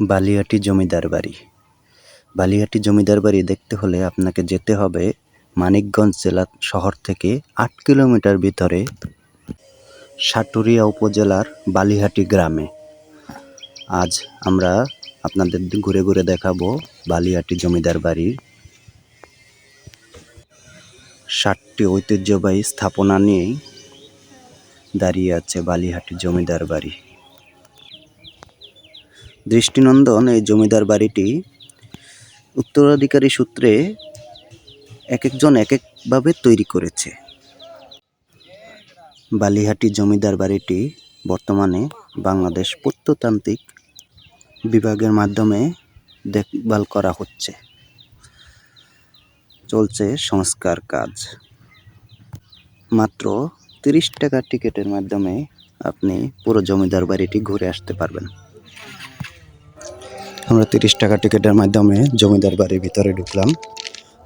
বালিয়াটি জমিদার বাড়ি। বালিয়াটি জমিদার বাড়ি দেখতে হলে আপনাকে যেতে হবে মানিকগঞ্জ জেলা শহর থেকে আট কিলোমিটার ভিতরে সাটুরিয়া উপজেলার বালিহাটি গ্রামে। আজ আমরা আপনাদের ঘুরে ঘুরে দেখাবো বালিহাটি জমিদার বাড়ি ষাটটি ঐতিহ্যবাহী স্থাপনা নিয়েই দাঁড়িয়ে আছে বালিহাটি জমিদার বাড়ি। দৃষ্টিনন্দন এই জমিদার বাড়িটি উত্তরাধিকারী সূত্রে এক একজন এক একভাবে তৈরি করেছে। বালিহাটি জমিদার বাড়িটি বর্তমানে বাংলাদেশ প্রত্নতান্ত্রিক বিভাগের মাধ্যমে দেখভাল করা হচ্ছে। চলছে সংস্কার কাজ। মাত্র তিরিশ টাকা টিকিটের মাধ্যমে আপনি পুরো জমিদার বাড়িটি ঘুরে আসতে পারবেন। আমরা তিরিশ টাকা টিকিটের মাধ্যমে জমিদার বাড়ির ভিতরে ঢুকলাম।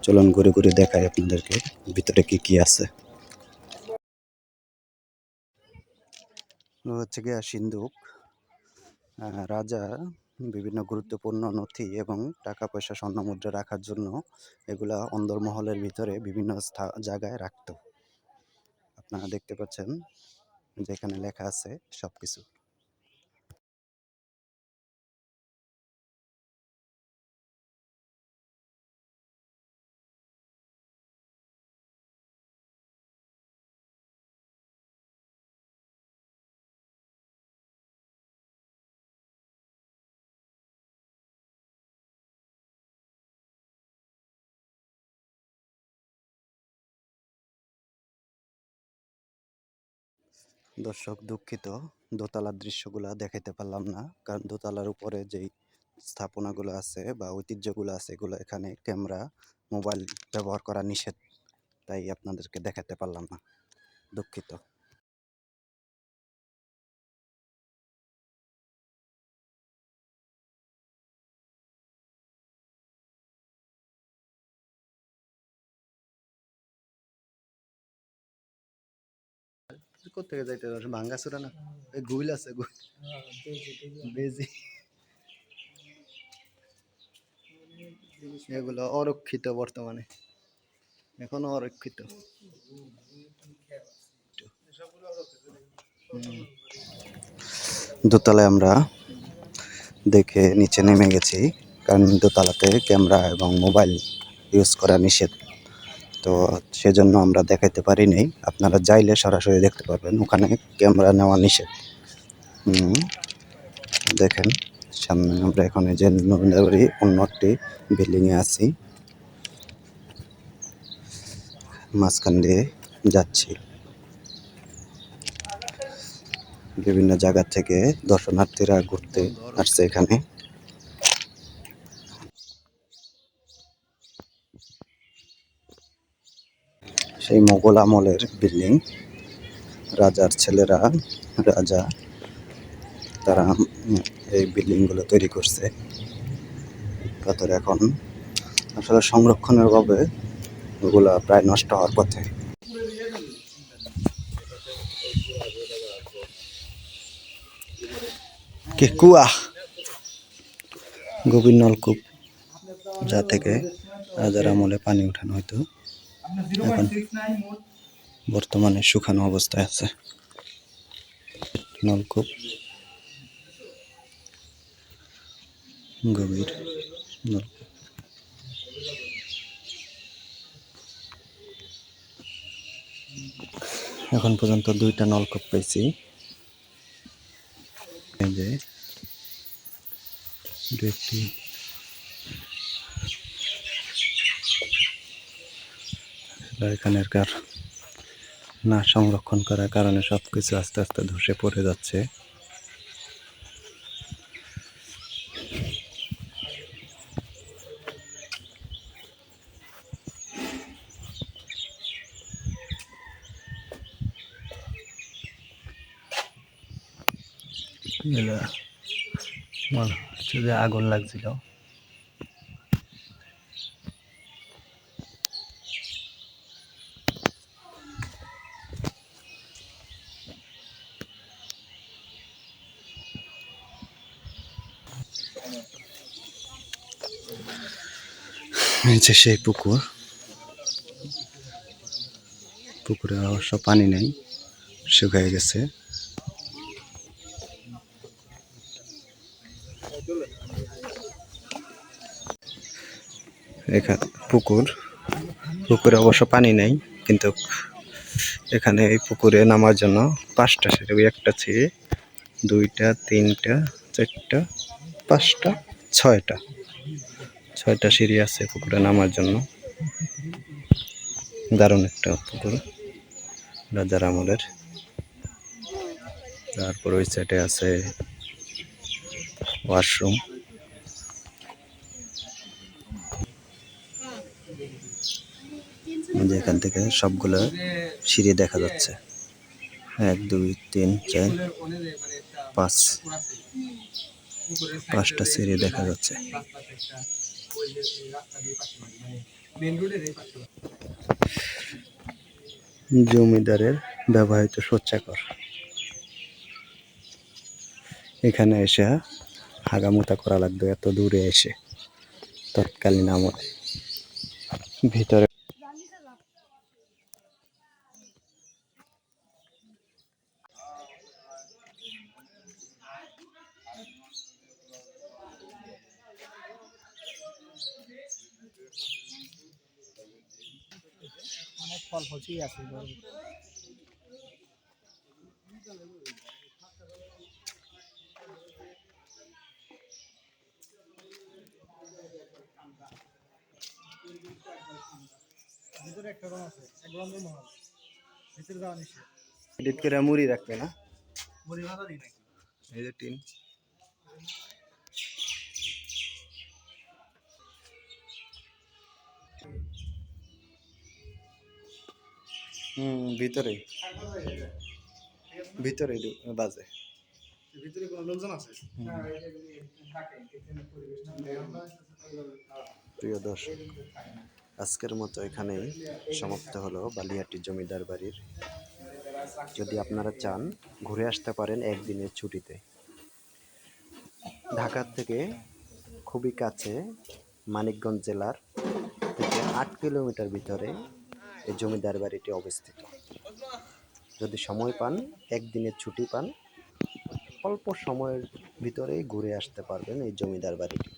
চলুন ঘুরে ঘুরে দেখাই আপনাদেরকে ভিতরে কি কি আছে। হচ্ছে গিয়া সিন্ধুক। রাজা বিভিন্ন গুরুত্বপূর্ণ নথি এবং টাকা পয়সা স্বর্ণ মুদ্রা রাখার জন্য এগুলা অন্দরমহলের ভিতরে বিভিন্ন জায়গায় রাখতো। আপনারা দেখতে পাচ্ছেন যেখানে লেখা আছে সবকিছু। দর্শক দুঃখিত, দোতলার দৃশ্যগুলা দেখাইতে পারলাম না। কারণ দোতলার উপরে যেই স্থাপনাগুলো আছে বা ঐতিহ্যগুলো আছে, এগুলো এখানে ক্যামেরা, মোবাইল ব্যবহার করা নিষেধ, তাই আপনাদেরকে দেখাতে পারলাম না। দুঃখিত। কোথেকে যাইতে ভাঙ্গাচুরা না? গুইল আছে বেজি। এগুলো অরক্ষিত বর্তমানে। এখনও অরক্ষিত। দোতলায় আমরা দেখে নিচে নেমে গেছি, কারণ দোতলাতে ক্যামেরা এবং মোবাইল ইউজ করা নিষেধ। তো সেজন্য আমরা দেখাইতে পারি নাই আপনারা যাইলে সরাসরি দেখতে পারবেন। ওখানে ক্যামেরা নেওয়া নিষেধ। দেখেন, সামনে আমরা এখন যে নবীনবাড়ি অন্য একটি বিল্ডিংয়ে আছি। মাঝখান দিয়ে যাচ্ছি। বিভিন্ন জায়গা থেকে দর্শনার্থীরা ঘুরতে আসছে এখানে। সেই মোগল আমলের বিল্ডিং রাজার ছেলেরা, রাজা, তারা এই বিল্ডিংগুলো তৈরি করছে। ভেতরে এখন আসলে সংরক্ষণের অভাবে ওগুলা প্রায় নষ্ট হওয়ার পথে। কুয়া? গভীর নলকূপ যা থেকে রাজার আমলে পানি উঠানো হতো এখন বর্তমানে শুকানো অবস্থায় আছে। নলকূপ গভীর নলকূপ এখন পর্যন্ত দুইটা নলকূপ পেয়েছি। যে দু একটি এখানের কার না সংরক্ষণ করার কারণে সব কিছু আস্তে আস্তে ধসে পড়ে যাচ্ছে। হচ্ছে যে আগুন লাগছিল। যে সেই পুকুর। পুকুরে অবশ্য পানি নেই, শুকিয়ে গেছে। এখানে পুকুর। পুকুরে অবশ্য পানি নেই, কিন্তু এখানে এই পুকুরে নামার জন্য পাঁচটা সিঁড়ি একটা সিঁড়ি দুইটা, তিনটা, চারটা পাঁচটা, ছয়টা। ছয়টা সিঁড়ি আছে পুকুরে নামার জন্য। দারুণ একটা পুকুর, রাজার আমলের। তারপর ওই সাইডে আছে ওয়াশরুম এখান থেকে সবগুলো সিঁড়ি দেখা যাচ্ছে। এক, দুই, তিন, চার, পাঁচ। পাঁচটা সিঁড়ি দেখা যাচ্ছে। জমিদারের ব্যবহৃত শৌচাকর এখানে এসে হাগামুতা করা লাগবে এত দূরে এসে, তৎকালীন আমলে। ভিতরে ফল ফলসই আছে ভিতরে একটা রুম আছে এক রুম ভিতরে যাওয়া নিষেধ। এডিট করে মুড়ি রাখবে না? মুড়ি ভাজা দিই নাকি? এই যে টিন। হুম ভিতরে ভিতরে বাজে। ভিতরে কোনো লোকজন আছে? প্রিয় দর্শক আজকের মতো এখানেই সমাপ্ত হলো বালিয়াটি জমিদার বাড়ির। যদি আপনারা চান ঘুরে আসতে পারেন একদিনের ছুটিতে। ঢাকার থেকে খুবই কাছে মানিকগঞ্জ জেলার থেকে আট কিলোমিটার ভিতরে এই জমিদার বাড়িটি অবস্থিত। যদি সময় পান, একদিনের ছুটি পান, অল্প সময়ের ভিতরেই ঘুরে আসতে পারবেন এই জমিদার বাড়িটি।